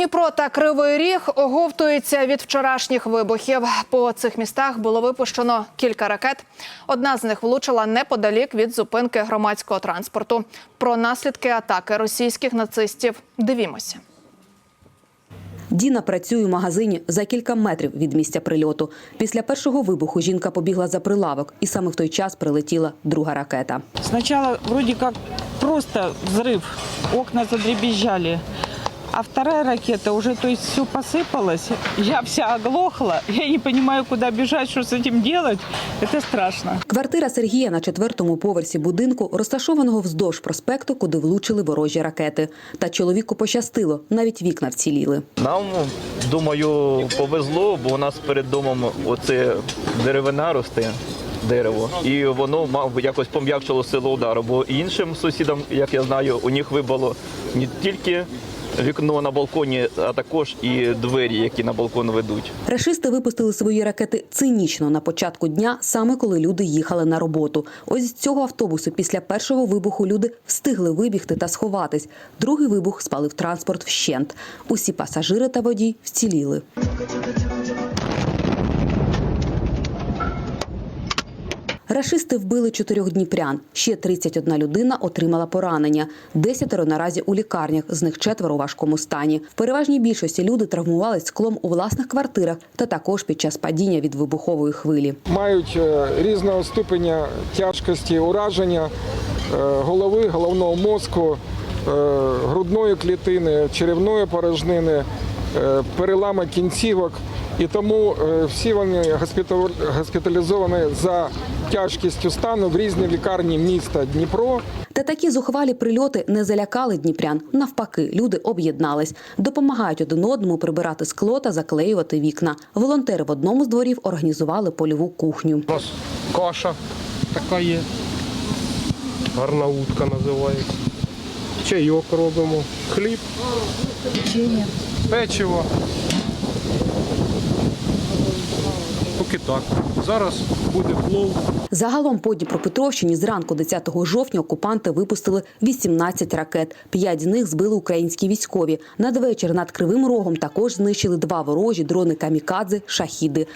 Дніпро та Кривий Ріг оговтуються від вчорашніх вибухів. По цих містах було випущено кілька ракет. Одна з них влучила неподалік від зупинки громадського транспорту. Про наслідки атаки російських нацистів дивімося. Діна працює в магазині за кілька метрів від місця прильоту. Після першого вибуху жінка побігла за прилавок, і саме в той час прилетіла друга ракета. Сначала вроде как просто взрыв, окна задребезжали. А вторая ракета уже, то есть все посыпалось. Я вся оглохла. Я не понимаю, куда бежать, что с этим делать. Это страшно. Квартира Сергія на четвертому поверсі будинку, розташованого вздовж проспекту, куди влучили ворожі ракети. Та чоловіку пощастило, навіть вікна вціліли. Нам, думаю, повезло, бо у нас перед домом оце деревина росте. Дерево, і воно мав би якось пом'якшило силу удару. Бо іншим сусідам, як я знаю, у них вибило не тільки вікно на балконі, а також і двері, які на балкон ведуть. Рашисти випустили свої ракети цинічно на початку дня, саме коли люди їхали на роботу. Ось з цього автобусу після першого вибуху люди встигли вибігти та сховатись. Другий вибух спалив транспорт вщент. Усі пасажири та водій вціліли. Рашисти вбили чотирьох дніпрян. Ще 31 людина отримала поранення. Десятеро наразі у лікарнях, з них четверо у важкому стані. В переважній більшості люди травмувались склом у власних квартирах та також під час падіння від вибухової хвилі. мають е, різного ступеня тяжкості ураження е, голови, головного мозку, е, грудної клітини, черевної порожнини, перелами кінцівок. І тому е, всі вони госпіталізовані за тяжкістю стану в різні лікарні міста Дніпро. Та такі зухвалі прильоти не залякали дніпрян. Навпаки, люди об'єднались, допомагають один одному прибирати скло та заклеювати вікна. Волонтери в одному з дворів організували польову кухню. У нас каша така є. Гарна утка називається. Чайок робимо, хліб, печиво. Поки так. Зараз буде плов. Загалом по Дніпропетровщині зранку 10 жовтня окупанти випустили 18 ракет. П'ять з них збили українські військові. Надвечір над Кривим Рогом також знищили два ворожі дрони камікадзе «Шахіди».